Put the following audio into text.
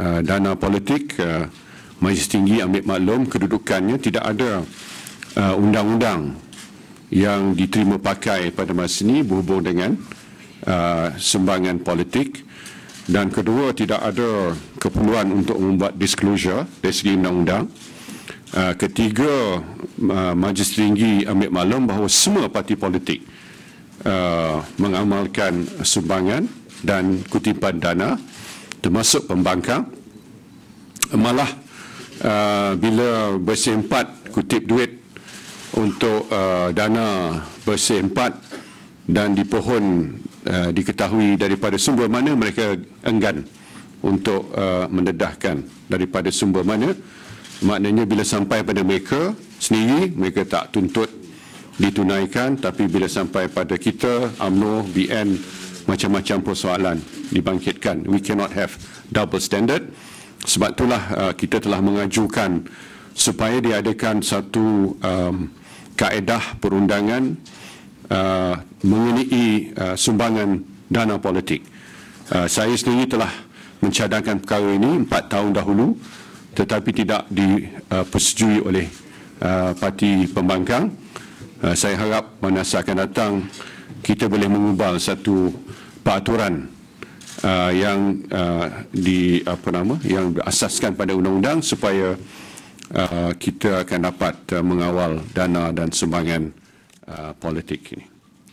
uh, dana politik uh, Majlis Tinggi ambil maklum kedudukannya tidak ada uh, undang-undang yang diterima pakai pada masa ini berhubung dengan uh, sumbangan politik dan kedua tidak ada keperluan untuk membuat disclosure dari segi undang-undang. Uh, ketiga, uh, Majlis Tinggi ambil maklum bahawa semua parti politik uh, mengamalkan sumbangan dan kutipan dana termasuk pembangkang. Malah uh, bila bersih empat kutip duit untuk uh, dana bersih empat dan di pohon uh, diketahui daripada sumber mana mereka enggan untuk uh, mendedahkan daripada sumber mana maknanya bila sampai pada mereka sendiri mereka tak tuntut ditunaikan tapi bila sampai pada kita UMNO BN macam-macam persoalan dibangkitkan we cannot have double standard sebab itulah uh, kita telah mengajukan supaya diadakan satu um, kaedah perundangan uh, mengenai uh, sumbangan dana politik. Uh, saya sendiri telah mencadangkan perkara ini empat tahun dahulu tetapi tidak dipersetujui uh, oleh uh, parti pembangkang. Uh, saya harap masa akan datang kita boleh mengubah satu peraturan uh, yang uh, di apa nama yang berasaskan pada undang-undang supaya uh, kita akan dapat uh, mengawal dana dan sumbangan uh, politik ini.